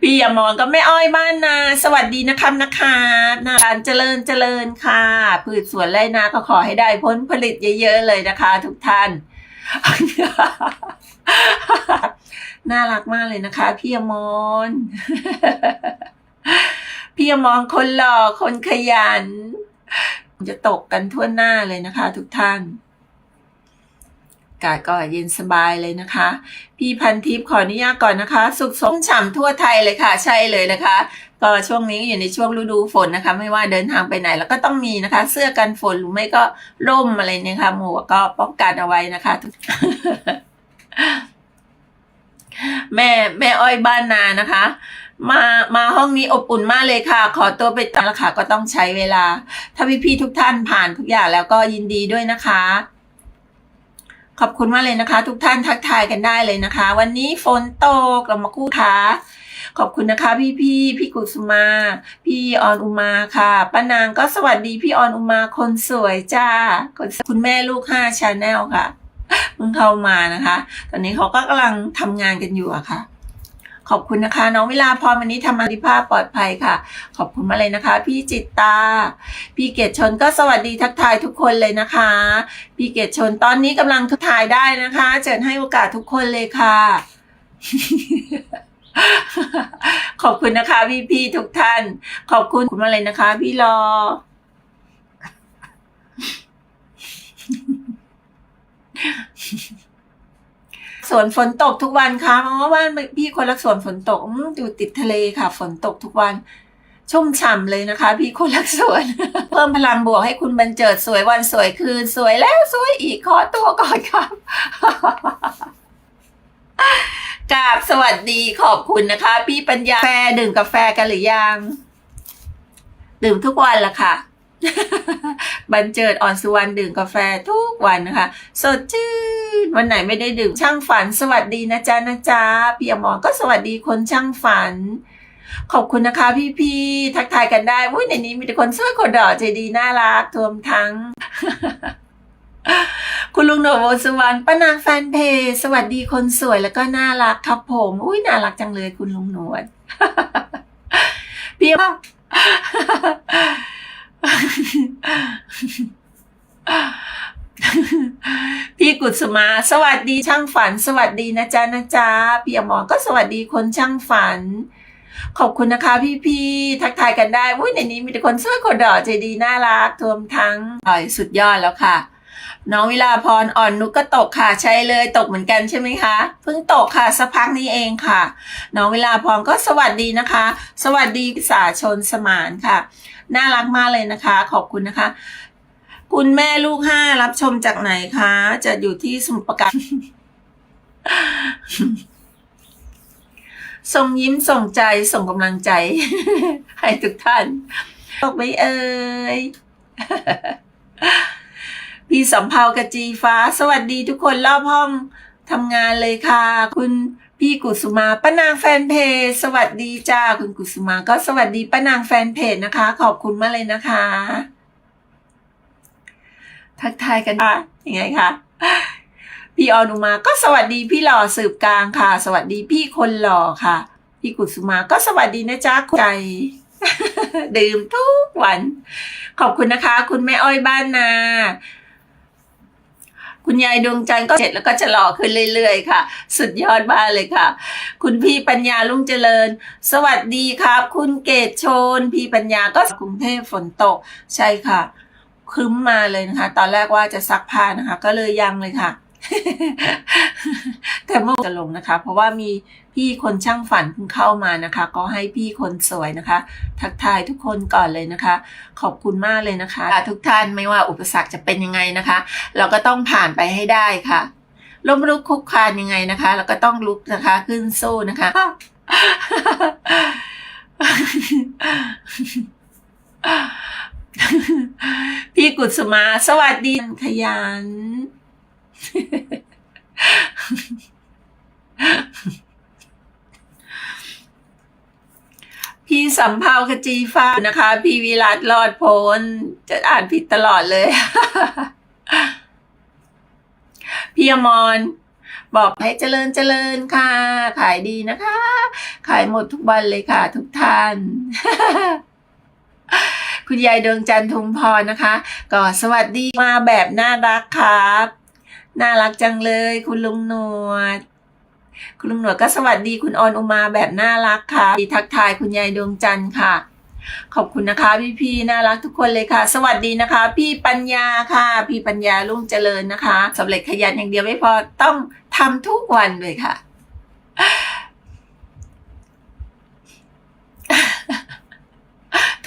พี่ยมอนก็ไม่อ้อยบ้านนา สวัสดีนะครับนะคะนาร้านเจริญเจริญค่ะ พืชสวนไรนาก็ขอให้ได้ผลผลิตเยอะๆเลยนะคะ ทุกท่าน น่ารักมากเลยนะคะ พี่ยมอนพี่ยมอนคนหล่อคนขยัน จะตกกันทั่วหน้าเลยนะคะ ทุกท่าน กาศก็เย็นสบายเลยนะคะ พี่พันทิพย์ขออนุญาตก่อนนะคะ สุขสมฉ่ำทั่วไทยเลยค่ะ ใช่เลยนะคะ ก็ช่วงนี้อยู่ในช่วงฤดูฝนนะคะ ไม่ว่าเดินทางไปไหน แล้วก็ต้องมีนะคะ เสื้อกันฝนหรือไม่ก็ร่มอะไรเนี่ยค่ะหมวกก็ป้องกันเอาไว้นะคะแม่แม่อ้อยบ้านนานะคะ มามาห้องนี้อบอุ่นมากเลยค่ะ ขอตัวไปตามละค่ะก็ต้องใช้เวลา ถ้าพี่ๆทุกท่านผ่านทุกอย่างแล้วก็ยินดีด้วยนะคะ ขอบคุณมากเลยนะคะ ทุกท่านทักทายกันได้เลยนะคะ วันนี้ฝนตกเรามาคู่ค้าขอบคุณนะคะ พี่พี่พี่กุสุมา พี่ออนอุมาค่ะป้านางก็สวัสดีพี่ออนอุมาคนสวยจ้าคนคุณแม่ลูกห้าชาแนลค่ะเพิ่งเข้ามานะคะ ตอนนี้เขาก็กำลังทำงานกันอยู่อะค่ะ ขอบคุณนะคะ น้องเวลาพรวันนี้ทำอาธิภาพปลอดภัยค่ะ ขอบคุณมาเลยนะคะ พี่จิตตา พี่เกตชนก็สวัสดีทักทายทุกคนเลยนะคะ พี่เกตชนตอนนี้กำลังทักทายได้นะคะเจิญให้โอกาสทุกคนเลยค่ะขอบคุณนะคะพี่พี่ๆทุกท่าน ขอบคุณคุณมาเลยนะคะ พี่รอ ส วนฝนตกทุกวันค่ะเพราะว่าพี่คนละสวนฝนตกอยู่ติดทะเลค่ะ ฝนตกทุกวัน ชุ่มฉ่ำเลยนะคะ พี่คนละสวน เพิ่มพลังบวกให้คุณบรรเจิดสวยวันสวยคืนสวยแล้วสวยอีกขอตัวก่อนครับกราบสวัสดีขอบคุณนะคะ พี่ปัญญาแฟดื่มกาแฟกันหรือยัง ดื่มทุกวันละค่ะบันเจิดอ่อนสุวรรณดื่มกาแฟทุกวันนะคะ สดชื่น วันไหนไม่ได้ดื่มช่างฝัน สวัสดีนะจ๊ะนะจ๊ะพี่อมรก็สวัสดีคนช่างฝัน ขอบคุณนะคะพี่ๆทักทายกันได้วุ้ยในนี้มีแต่คนสวยคนดอใจดีน่ารักรวมทั้ง คุณลุงโนโวสุวรรณป้านางแฟนเพจสวัสดีคนสวยแล้วก็น่ารักครับผม อุ้ยน่ารักจังเลยคุณลุงหนวดพี่ว่า พี่กุศมา สวัสดีช่างฝัน สวัสดีนะจ๊ะนะจ๊ะพี่อมรก็สวัสดีคนช่างฝัน ขอบคุณนะคะ พี่ๆทักทายกันได้อุ้ยในนี้มีแต่คนสวยคนดอใจดีน่ารักรวมทั้งอ่อยสุดยอดแล้วค่ะ น้องวิลาพรอ่อนนุกก็ตกค่ะใช่เลยตกเหมือนกันใช่ไหมคะเพิ่งตกค่ะสักพักนี้เองค่ะ น้องวิลาพรก็สวัสดีนะคะ สวัสดีสาชนสมานค่ะ น่ารักมากเลยนะคะ ขอบคุณนะคะ คุณแม่ลูกห้ารับชมจากไหนคะ จะอยู่ที่สมุทรปราการส่งยิ้มส่งใจส่งกำลังใจ ให้ทุกท่านตกไหมเอ่ยพี่สำเภากระจีฟ้า สวัสดีทุกคนรอบห้องทำงานเลยค่ะ คุณพี่กุสุมาป้านางแฟนเพจสวัสดีจ้าคุณกุสุมาก็สวัสดีป้านางแฟนเพจนะคะ ขอบคุณมากเลยนะคะ ทักทายกันค่ะยังไงคะพี่ออนุมาก็สวัสดีพี่หล่อสืบกลางค่ะ สวัสดีพี่คนหล่อค่ะ พี่กุสุมาก็สวัสดีนะจ๊ะคุณใจดื่มทุกวัน ขอบคุณนะคะ คุณแม่อ้อยบ้านนาคุณยายดวงจันทร์ก็เจ็ดแล้วก็จะหล่อขึ้นเรื่อยๆค่ะ สุดยอดมากเลยค่ะ คุณพี่ปัญญาลุงเจริญ สวัสดีครับ คุณเกตชน พี่ปัญญาก็กรุงเทพฝนตก ใช่ค่ะ ครึ้มมาเลยนะคะ ตอนแรกว่าจะซักผ้านะคะ ก็เลยยังเลยค่ะ แต่เมื่อจะลงนะคะ เพราะว่ามีพี่คนช่างฝันเพิ่งเข้ามานะคะ ก็ให้พี่คนสวยนะคะ ทักทายทุกคนก่อนเลยนะคะ ขอบคุณมากเลยนะคะ ทุกท่านไม่ว่าอุปสรรคจะเป็นยังไงนะคะ เราก็ต้องผ่านไปให้ได้ค่ะล้มลุกคุกคานยังไงนะคะเราก็ต้องลุกนะคะ ขึ้นสู้นะคะ พี่ กุศมา สวัสดีขยัน พี่สำเภาขจีฟ้านะคะ พี่วิรัตรอดพ้นจะอ่านผิดตลอดเลย พี่อมรบอกให้เจริญเจริญค่ะ ขายดีนะคะ ขายหมดทุกวันเลยค่ะ ทุกท่าน คุณยายดวงจันทุมพรนะคะ ก็สวัสดีมาแบบน่ารักครับ น่ารักจังเลย คุณลุงหนวด คุณลุงหนวดก็สวัสดีคุณออนอุมาแบบน่ารักค่ะทักทายคุณยายดวงจันทร์ค่ะ ขอบคุณนะคะพี่พี่ๆน่ารักทุกคนเลยค่ะ สวัสดีนะคะ พี่ปัญญาค่ะ พี่ปัญญาลุ่งเจริญนะคะสำเร็จขยันอย่างเดียวไม่พอต้องทำทุกวันเลยค่ะ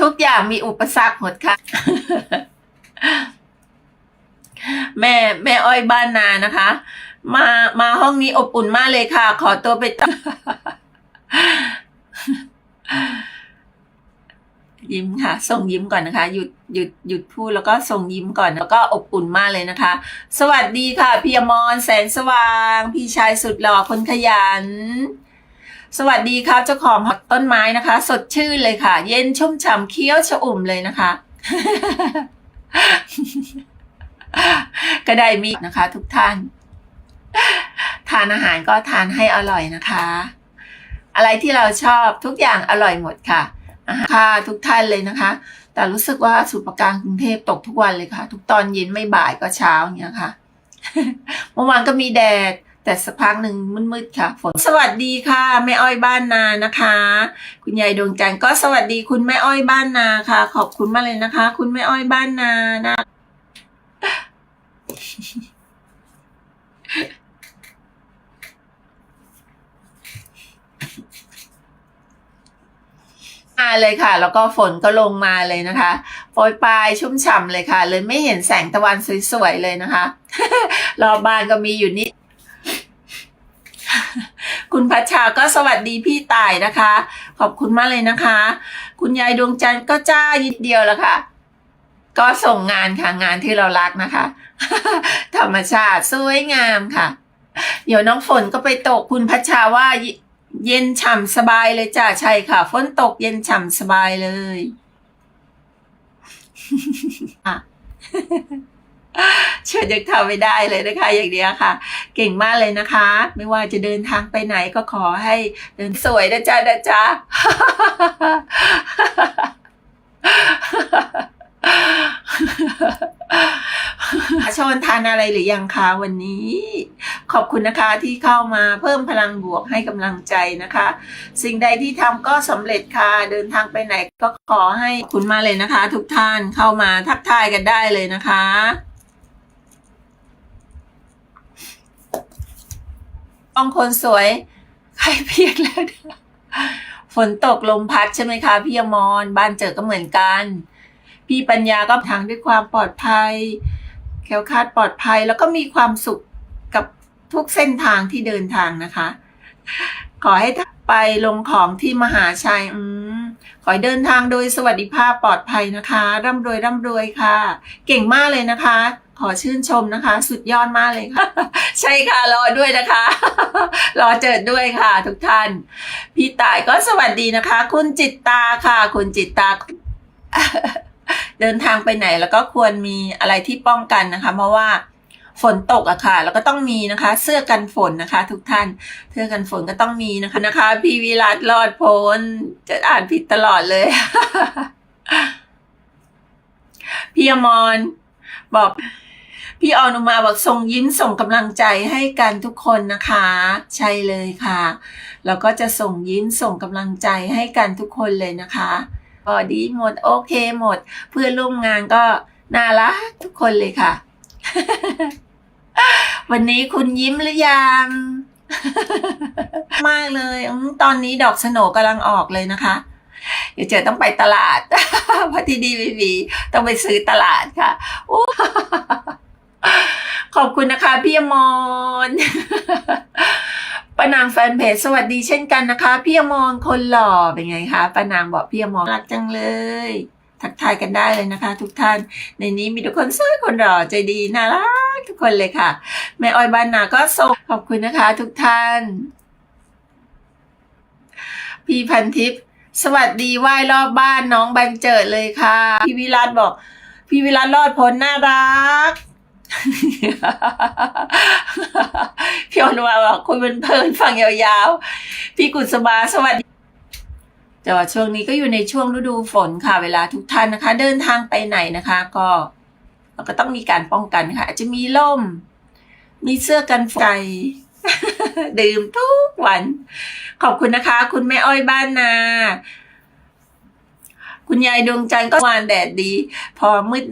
ทุกอย่างมีอุปสรรคหมดค่ะ แม่แม่อ้อยบ้านนานะคะ มามาห้องนี้อบอุ่นมากเลยค่ะ ขอตัวไปตั้งยิ้มค่ะ ส่งยิ้มก่อนนะคะ หยุดหยุดหยุดพูดแล้วก็ส่งยิ้มก่อนแล้วก็อบอุ่นมากเลยนะคะ สวัสดีค่ะ พี่อมรแสนสว่าง พี่ชายสุดหล่อคนขยัน สวัสดีครับเจ้าของต้นไม้นะคะ สดชื่นเลยค่ะ เย็นชุ่มฉ่ำเคี้ยวชอุ่มเลยนะคะก็ได้มีนะคะ ทุกท่าน ทานอาหารก็ทานให้อร่อยนะคะ อะไรที่เราชอบทุกอย่างอร่อยหมดค่ะอาหารค่ะทุกท่านเลยนะคะ แต่รู้สึกว่าสุประการกรุงเทพตกทุกวันเลยค่ะ ทุกตอนเย็นไม่บ่ายก็เช้าอย่างเงี้ยค่ะเมื่อวานก็มีแดด แต่สักพักหนึ่งมืดๆค่ะฝนสวัสดีค่ะแม่อ้อยบ้านนานะคะ คุณยายดวงจันทร์ก็สวัสดีคุณแม่อ้อยบ้านนาค่ะ ขอบคุณมากเลยนะคะ คุณแม่อ้อยบ้านนานะมาเลยค่ะ แล้วก็ฝนก็ลงมาเลยนะคะโปรยปลายชุ่มฉ่ำเลยค่ะ เลยไม่เห็นแสงตะวันสวยๆเลยนะคะ รอบบ้านก็มีอยู่นิด คุณพัชชาก็สวัสดีพี่ต่ายนะคะ ขอบคุณมากเลยนะคะ คุณยายดวงจันทร์ก็จ้ายิดเดียวแล้วค่ะ ก็ส่งงานค่ะงานที่เรารักนะคะ ธรรมชาติสวยงามค่ะ เดี๋ยวน้องฝนก็ไปตกคุณพัชชาว่าเย็นฉ่ำสบายเลยจ้าใช่ค่ะ ฝนตกเย็นฉ่ำสบายเลยอะ เชื่อจะทำไม่ได้เลยนะคะ อย่างเดียวค่ะ เก่งมากเลยนะคะ ไม่ว่าจะเดินทางไปไหนก็ขอให้เดินสวยนะจ๊ะนะจ๊ะชนทานอะไรหรือยังคะวันนี้ ขอบคุณนะคะที่เข้ามาเพิ่มพลังบวกให้กำลังใจนะคะ สิ่งใดที่ทำก็สำเร็จค่ะ เดินทางไปไหนก็ขอให้คุณมาเลยนะคะ ทุกท่านเข้ามาทักทายกันได้เลยนะคะ องคนสวย ใครเพียกแล้วฝนตกลมพัดใช่ไหมคะพี่อมรบ้านเจอก็เหมือนกัน พี่ปัญญาก็ทางด้วยความปลอดภัยแคล้วคลาดปลอดภัยแล้วก็มีความสุขกับทุกเส้นทางที่เดินทางนะคะ ขอให้ไปลงของที่มหาชัยอืมขอให้เดินทางโดยสวัสดิภาพปลอดภัยนะคะ ร่ำรวยร่ำรวยค่ะ เก่งมากเลยนะคะ ขอชื่นชมนะคะ สุดยอดมากเลยค่ะ ใช่ค่ะ รอด้วยนะคะ รอเจิดด้วยค่ะ ทุกท่าน พี่ตายก็สวัสดีนะคะ คุณจิตตาค่ะ คุณจิตตา เดินทางไปไหนแล้วก็ควรมีอะไรที่ป้องกันนะคะ เพราะว่าฝนตกอะค่ะ แล้วก็ต้องมีนะคะ เสื้อกันฝนนะคะ ทุกท่านเสื้อกันฝนก็ต้องมีนะคะนะคะ พี่วิรัตรอดพ้นจะอ่านผิดตลอดเลยพี่อมรบอก พี่ออนุมาบอกส่งยิ้มส่งกำลังใจให้กันทุกคนนะคะ ใช่เลยค่ะแล้วก็จะส่งยิ้มส่งกำลังใจให้กันทุกคนเลยนะคะก็ดีหมดโอเคหมด เพื่อนร่วมงานก็น่ารักทุกคนเลยค่ะ วันนี้คุณยิ้มหรือยังมากเลยตอนนี้ดอกสโนกำลังออกเลยนะคะเดี๋ยวเจอต้องไปตลาดพราะที่ดีวีวีต้องไปซื้อตลาดค่ะ ขอบคุณนะคะพี่อมรป้านางแฟนเพจสวัสดีเช่นกันนะคะ พี่อมรคนหล่อเป็นไงคะป้านางบอกพี่อมรรักจังเลย ทักทายกันได้เลยนะคะ ทุกท่าน ในนี้มีทุกคนสวยคนหล่อใจดีน่ารักทุกคนเลยค่ะแม่อ้อยบ้านนาก็ส่งขอบคุณนะคะ ทุกท่าน พี่พันทิพย์สวัสดีไหว้รอบบ้านน้องบันเจิดเลยค่ะ พี่วิรัตบอก พี่วิรัตรอดพ้นน่ารัก พี่อนุมาบอกคุยเป็นเพลินฟังยาวๆ พี่กุศมาสวัสดีแต่ว่าช่วงนี้ก็อยู่ในช่วงฤดูฝนค่ะ เวลาทุกท่านนะคะ เดินทางไปไหนนะคะ ก็เราก็ต้องมีการป้องกันค่ะ อาจจะมีล่ม มีเสื้อกันฝนดื่มทุกวัน ขอบคุณนะคะ คุณแม่อ้อยบ้านนาคุณยายดวงจันทร์ก็วานแดดดี พอมืด